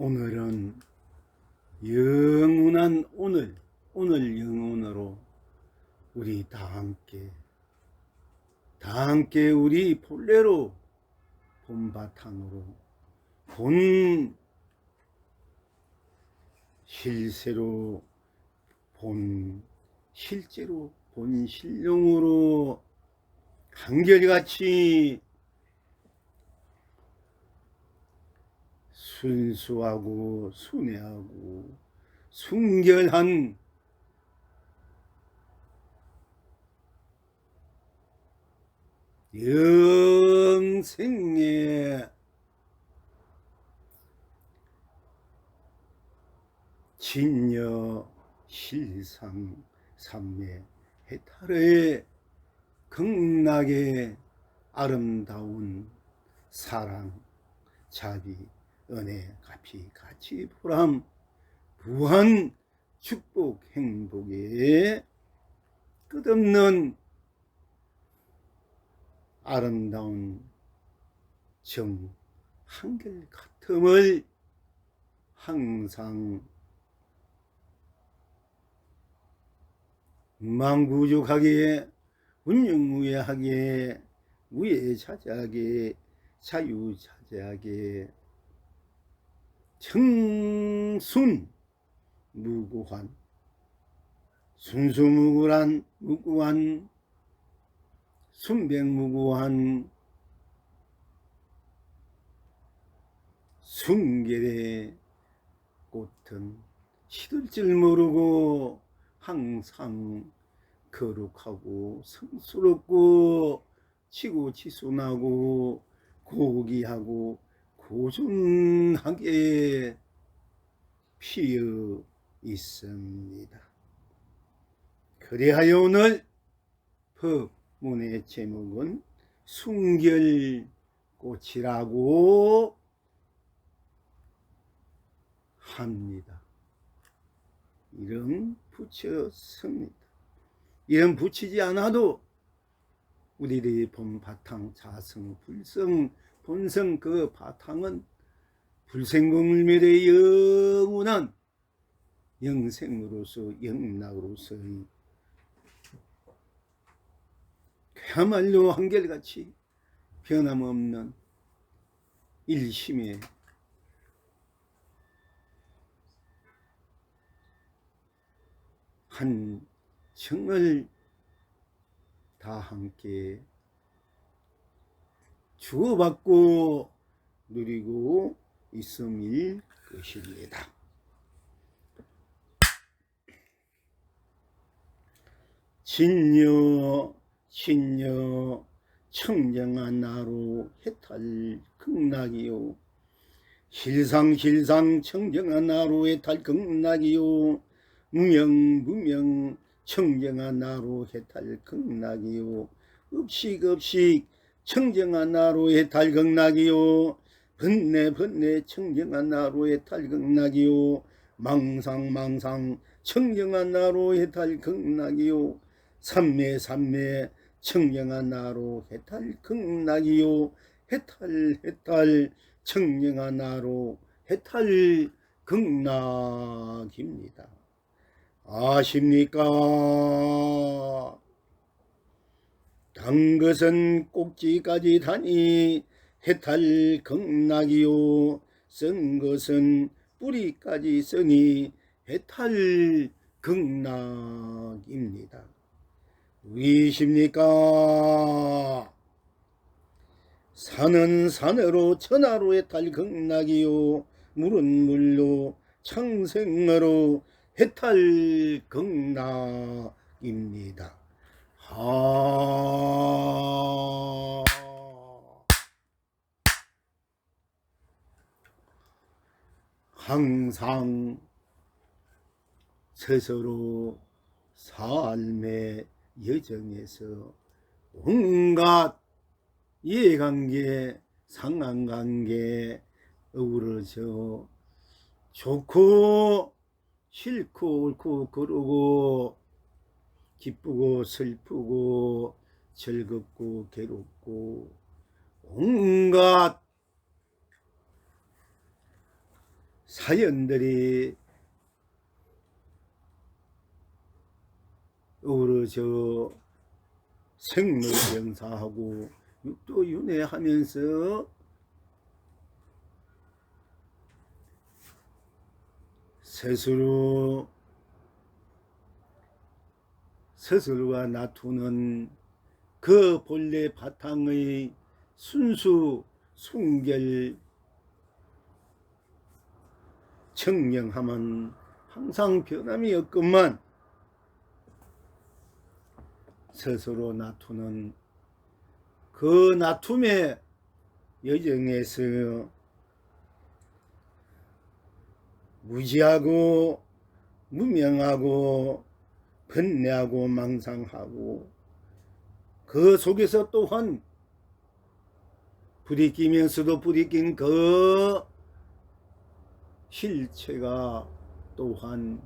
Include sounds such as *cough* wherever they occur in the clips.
오늘은 영원한 오늘, 오늘 영원으로 우리 다 함께, 다 함께 우리 본래로 본바탕으로 본 실세로 본 실제로 본 실령으로 한결같이 순수하고 순애하고 순결한 영생의 진여 실상 삼매 해탈의 극락의 아름다운 사랑 자비 은혜 가피 가치 보람 부한 축복 행복의 끝없는 아름다운 정 한결 같음을 항상 망구족하게 운영무예하게 무예자재하게 자유자재하게 청순 무고한 순수무구한 무구한 순백무구한 순결의 꽃은 시들 줄 모르고 항상 거룩하고 성스럽고 치고 치순하고 고귀하고 고순하게 피어 있습니다. 그리하여 오늘 법문의 제목은 순결꽃이라고 합니다. 이름 붙였습니다. 이름 붙이지 않아도 우리들이 본 바탕 자성 불성 본성 그 바탕은 불생공물멸의 영원한 영생으로서 영락으로서의 그야말로 한결같이 변함없는 일심의 한 정을 다 함께 주고받고 누리고 있음일 것입니다. 진여 신여 청정한 나로 해탈 극락이요. 실상 실상 청정한 나로 해탈 극락이요. 무명 무명 청정한 나로 해탈 극락이요. 업식 업식 청정한 나로의 달극락이요 번뇌 번뇌 청정한 나로의 달극락이요 망상 망상 청정한 나로의 달극락이요 삼매 삼매 청정한 나로 해탈 극락이요 해탈 해탈 청정한 나로 해탈 극락입니다. 아십니까? 단 것은 꼭지까지 다니 해탈 극락이요 쓴 것은 뿌리까지 쓰니 해탈 극락입니다. 위십니까? 산은 산으로 천하로 해탈 극락이요 물은 물로 창생으로 해탈 극락입니다. 아. 항상 스스로 삶의 여정에서 온갖 이해관계, 상관관계 어우러져 좋고 싫고 옳고 그러고 기쁘고 슬프고 즐겁고 괴롭고 온갖 사연들이 어우러져 생로병사하고 육도윤회하면서 스스로 스스로가 나투는 그 본래 바탕의 순수 순결 청량함은 항상 변함이 없건만 스스로 나투는 그 나툼의 여정에서 무지하고 무명하고 번뇌하고 망상하고 그 속에서 또한 부딪히면서도 부딪힌 그 실체가 또한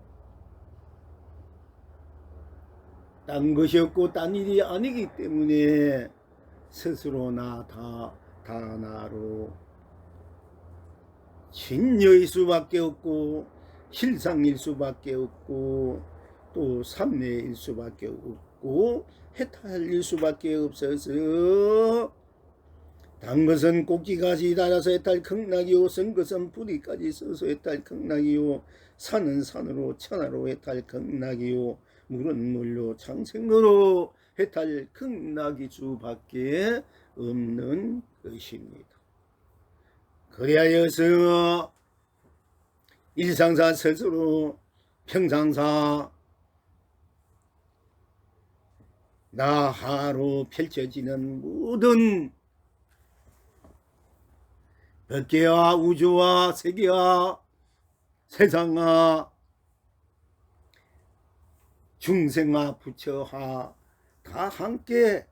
딴 것이 없고 딴 일이 아니기 때문에 스스로 나 다 다나로 진여일 수밖에 없고 실상일 수밖에 없고 또 삼례일 수밖에 없고 해탈일 수밖에 없어서 단 것은 꼭지까지 달아서 해탈 극락이요 쓴 것은 뿌리까지 써서 해탈 극락이요 산은 산으로 천하로 해탈 극락이요 물은 물로 창생으로 해탈 극락이 수밖에 없는 것입니다. 그리하여서 일상사 스스로 평상사 나하로 펼쳐지는 모든 법계와 우주와 세계와 세상과 중생과 부처와 다 함께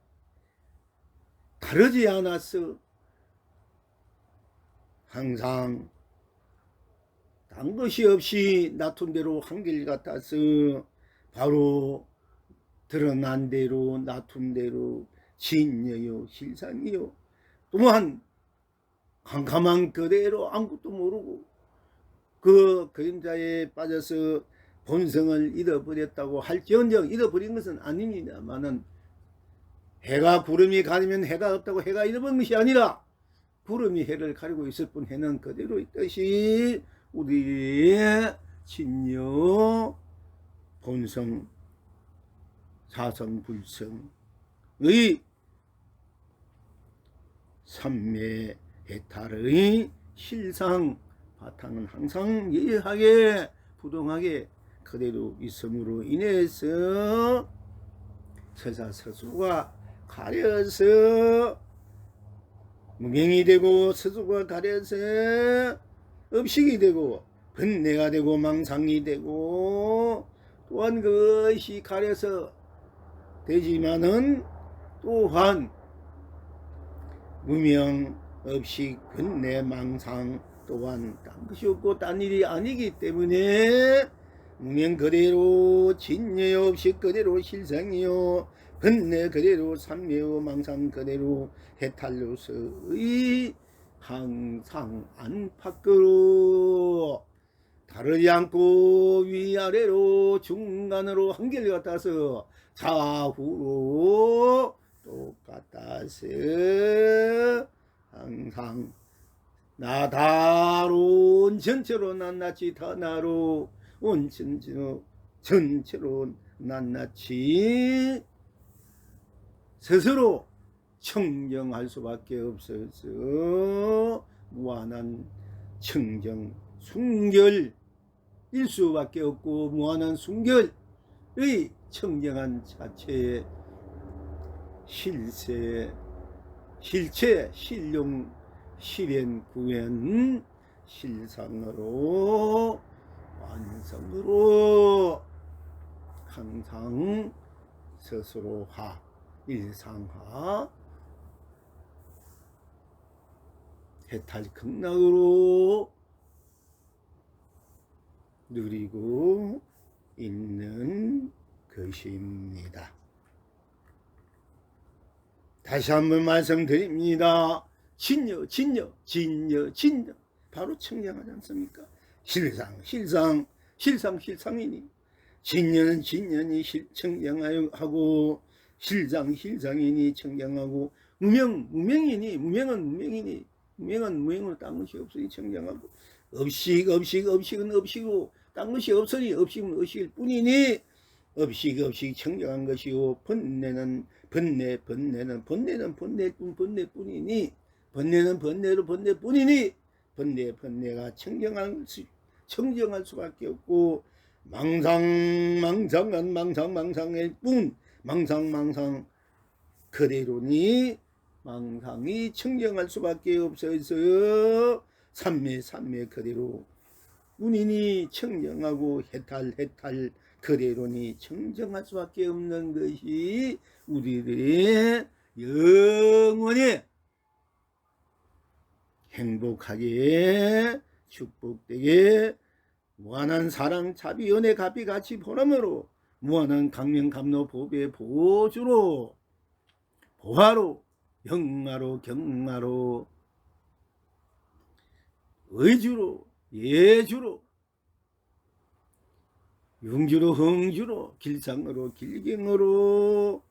다르지 않았어. 항상 딴 것이 없이 놔둔 대로 한길 같아서 바로 드러난 대로 놔둔 대로 진여요 실상이요. 또한 캄캄한 그대로 아무것도 모르고 그 그림자에 빠져서 본성을 잃어버렸다고 할지언정 잃어버린 것은 아닙니다만은 해가 구름이 가리면 해가 없다고 해가 잃어버린 것이 아니라 구름이 해를 가리고 있을 뿐 해는 그대로 있듯이 우리의 진여 본성 사성불성의 삼매 해탈의 실상 바탕은 항상 예하게 부동하게 그대로 있음으로 인해서 서사서수가 가려서 무명이 되고 서수가 가려서 업식이 되고 번뇌가 되고 망상이 되고 또한 그것이 가려서 되지만은 또한 무명, 업식, 번뇌, 망상 또한 딴 것이 없고 딴 일이 아니기 때문에 무명 그대로 진여 업식 그대로 실생이요 번뇌 그대로 삼매요 망상 그대로 해탈로서의 항상 안팎으로 다르지 않고 위아래로 중간으로 한결 같아서 좌우로 똑같아서 항상 나다로운 전체로 낱낱이 다나로 온 전체로 전체로 낱낱이 스스로 청정할 수밖에 없어서 무한한 청정 순결일 수밖에 없고 무한한 순결의 청정한 자체의 실세 실체 실용 실현 구현 실상으로 완성으로 항상 스스로하 일상화 해탈 극락으로 누리고 있는 것입니다. 다시 한번 말씀드립니다. 진여, 진여, 진여, 진여. 바로 청량하지 않습니까? 실상 실상 실상 실상이니 진년은 진년이 실- 청정하고 실상 실상이니 청정하고 무명 무명이니 무명은 무명이니 무명은 무명으로 딴 것이 없으니 청정하고 업식 업식 업식은 업식으로 딴 것이 없으니 업식은 업식일 뿐이니 업식 업식 청정한 것이요 번뇌는 번뇌 번뇌는 번뇌는 번뇌뿐 번뇌뿐이니 번뇌는 번뇌로 번뇌뿐이니 번뇌 번뇌가 청정할 수 청정할 수밖에 없고 망상 망상은 망상 망상일 뿐 망상 망상 그대로니 망상이 청정할 수밖에 없어서 삼매 삼매 그대로. 운이니 청정하고 해탈 해탈 그대로니 청정할 수밖에 없는 것이 우리들의 영원히 행복하게 축복되게 무한한 사랑 자비 연애 가비 같이 보람으로 무한한 강명 감로 보배 보주로 보화로 영화로 경화로 의주로 예주로 용주로 흥주로 길상으로 길경으로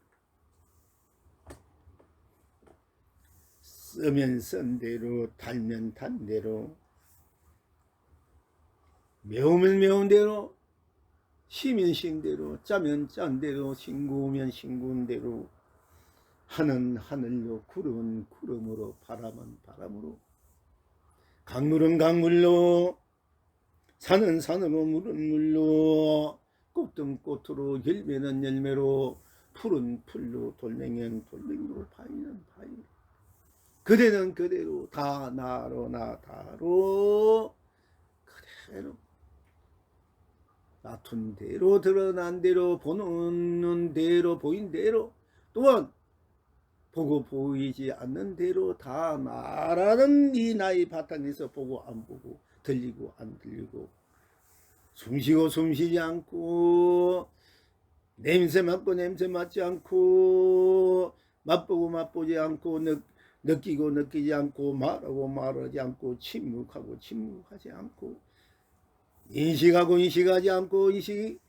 쓰면 쓴 대로 달면 단 대로 매우면 매운 대로 쉬면 쉰 대로 짜면 짠 대로 싱구면 싱구운 대로 하는 하늘로 구름은 구름으로 바람은 바람으로 강물은 강물로 산은 산으로 물은 물로 꽃은 꽃으로 열매는 열매로 풀은 풀로 돌멩이는 돌멩이로 바위는 바위로 그대는 그대로 다 나로 나 다로 그대로 나툰 대로 드러난 대로 보는 대로 보인 대로 또한 보고 보이지 않는 대로 다 나라는 이 나이 바탕에서 보고 안 보고 들리고 안 들리고 숨쉬고 숨쉬지 않고 냄새 맡고 냄새 맡지 않고 맛보고 맛보지 않고 느, 느끼고 느끼지 않고 말하고 말하지 않고 침묵하고 침묵하지 않고 인식하고 인식하지 않고 인식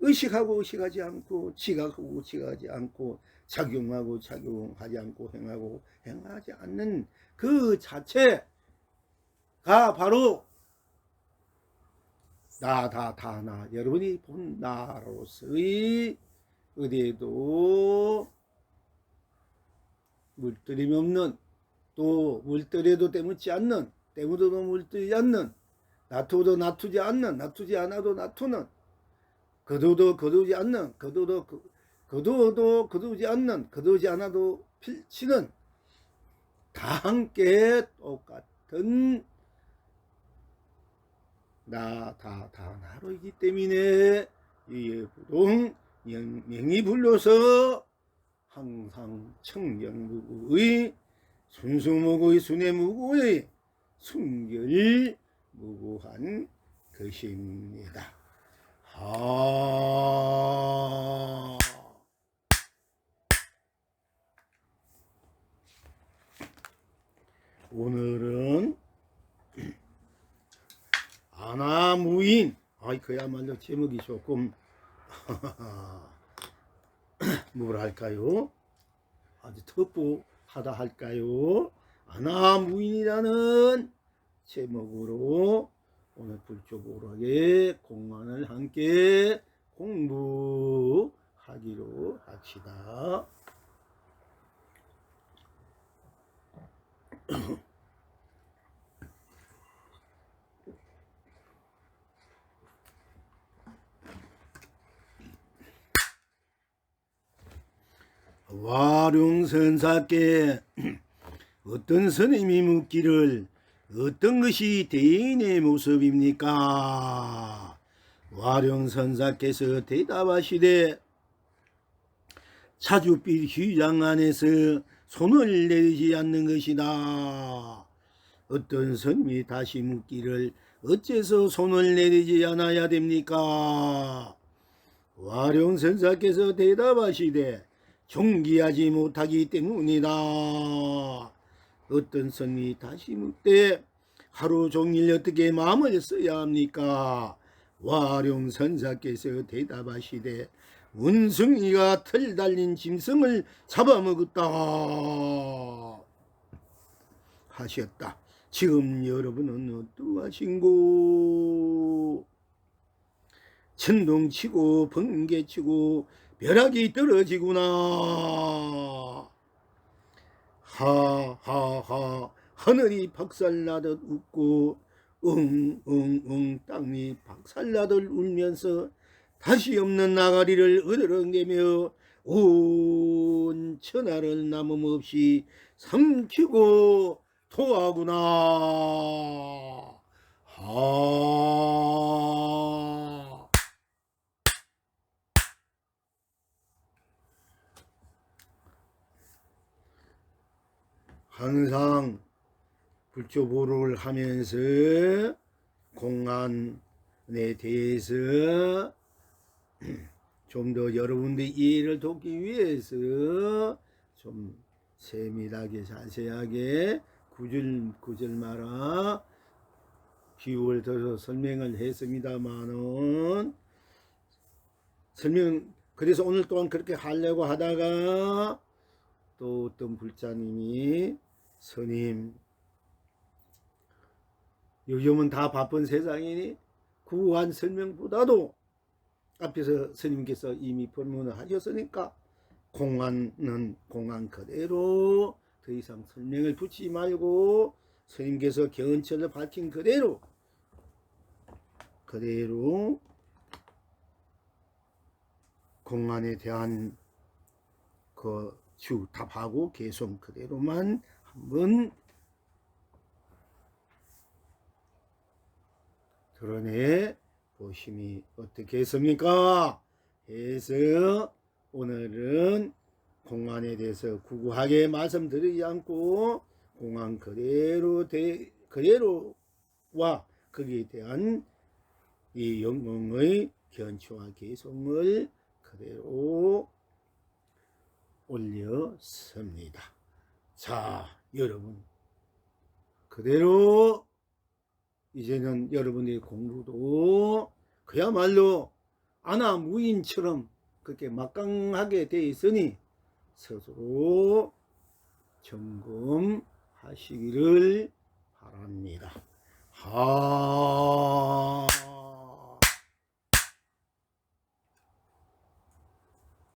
의식하고 의식하지 않고 지각하고 지각하지 않고 작용하고 작용하지 않고 행하고 행하지 않는 그 자체가 바로 나다다나 여러분이 본 나로서의 어디에도 물들임이 없는 또 물들여도 때묻지 않는 때묻어도 물들지 않는 놔두도 놔두지 않는 놔두지 않아도 놔두는 거두도 거두지 않는 거두도 거- 거두어도 거두지 않는 거두지 않아도 필치는 다 함께 똑같은 나 다 다 나로이기 때문에 이부동 명이 불러서 항상 청정무구의 순수무구의 순애무구의 순결 무구한 것입니다. 아. 오늘은 아나무인 아이 그야말로 제목이 조금 *laughs* *clears throat* 뭘 할까요? 아주 터프하다 할까요? 아나무인이라는 제목으로 오늘 불조보하게 공안을 함께 공부하기로 합시다. *clears throat* 와룡선사께 *clears throat* 어떤 스님이 묻기를 어떤 것이 대인의 모습입니까? 와룡선사께서 대답하시되 차주빛 휘장 안에서 손을 내리지 않는 것이다. 어떤 스님이 다시 묻기를 어째서 손을 내리지 않아야 됩니까? 와룡선사께서 대답하시되 존귀하지 못하기 때문이다. 어떤 선이 다시 묻되 하루 종일 어떻게 마음을 써야 합니까? 와룡 선사께서 대답하시되 원숭이가 털 달린 짐승을 잡아먹었다 하셨다. 지금 여러분은 어떠하신고? 천둥치고 번개치고 벼락이 떨어지구나. 하하하 하늘이 박살나듯 웃고 응응응 땅이 박살나듯 울면서 다시 없는 나가리를 얻어렁개며 온 천하를 남음없이 삼키고 토하구나. 하. 항상 불조보를 하면서 공안에 대해서 *clears throat* 좀 더 여러분들 이해를 돕기 위해서 좀 세밀하게 자세하게 구절 구절마다 비유를 들어서 설명을 했습니다만은 설명 그래서 오늘 또한 그렇게 하려고 하다가 또 어떤 불자님이 스님 요즘은 다 바쁜 세상이니 구한 설명보다도 앞에서 스님께서 이미 법문을 하셨으니까 공안은 공안 그대로 더 이상 설명을 붙이지 말고 스님께서 견철을 밝힌 그대로 그대로 공안에 대한 그 주 답하고 계속 그대로만 한번 드러내 보심이 어떻겠습니까? 해서 오늘은 공안에 대해서 구구하게 말씀드리지 않고 공안 그대로 대, 그대로와 거기에 대한 이 영광의 견치와 개성을 그대로 올렸습니다. 자, 여러분. 그대로 이제는 여러분의 공부도 그야말로 아나 무인처럼 그렇게 막강하게 돼 있으니 스스로 점검하시기를 바랍니다. 하.